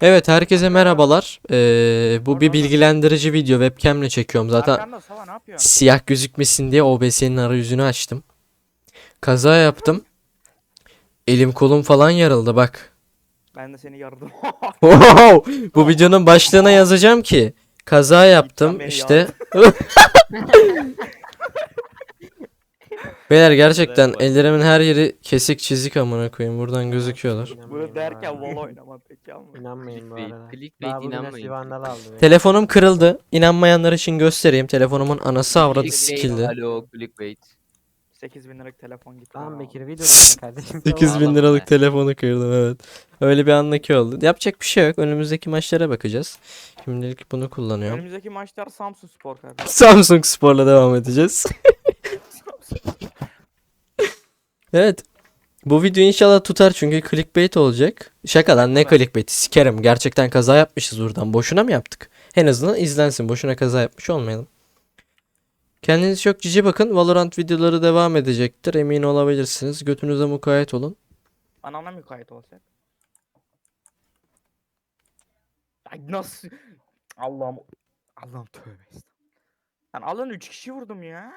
Evet herkese merhabalar. Ee, bu bir bilgilendirici video webcamle çekiyorum zaten. Arkanda Sava ne yapıyorsun? Siyah gözükmesin diye OBS'nin arayüzünü açtım. Kaza yaptım. Elim kolum falan yarıldı bak. Ben de seni yardım. Wow! Bu videonun başlığına yazacağım ki kaza yaptım beni işte. Beyler gerçekten ellerimin her yeri kesik çizik amına koyayım buradan gözüküyorlar. Bunu derken vol oynama peki ama. İnanmayın bu arada. clickbait inanmayın. Telefonum kırıldı. İnanmayanlar için göstereyim. Telefonumun anası avradı Clickbait, sikildi. Alo clickbait. 8000 liralık telefon gitti. Tamam. Bekir videodasın kardeşim. 8 bin Tamam. liralık telefonu kırdım evet. Öyle bir andaki oldu. Yapacak bir şey yok. Önümüzdeki maçlara bakacağız. Şimdilik bunu kullanıyorum. Önümüzdeki maçlar Samsun Spor kardeşim. Samsung Spor'la devam edeceğiz. evet. Bu video inşallah tutar çünkü clickbait olacak. Şaka lan ne clickbait'i sikerim. Gerçekten kaza yapmışız buradan. Boşuna mı yaptık? En azından izlensin. Boşuna kaza yapmış olmayalım. Kendinize çok cici bakın. Valorant videoları devam edecektir. Emin olabilirsiniz. Götünüze mukayyet olun. Anana mukayyet olacak. Ay nasıl? Allah'ım. Allah'ım tövbe estağfurullah. Lan alın 3 kişi vurdum ya.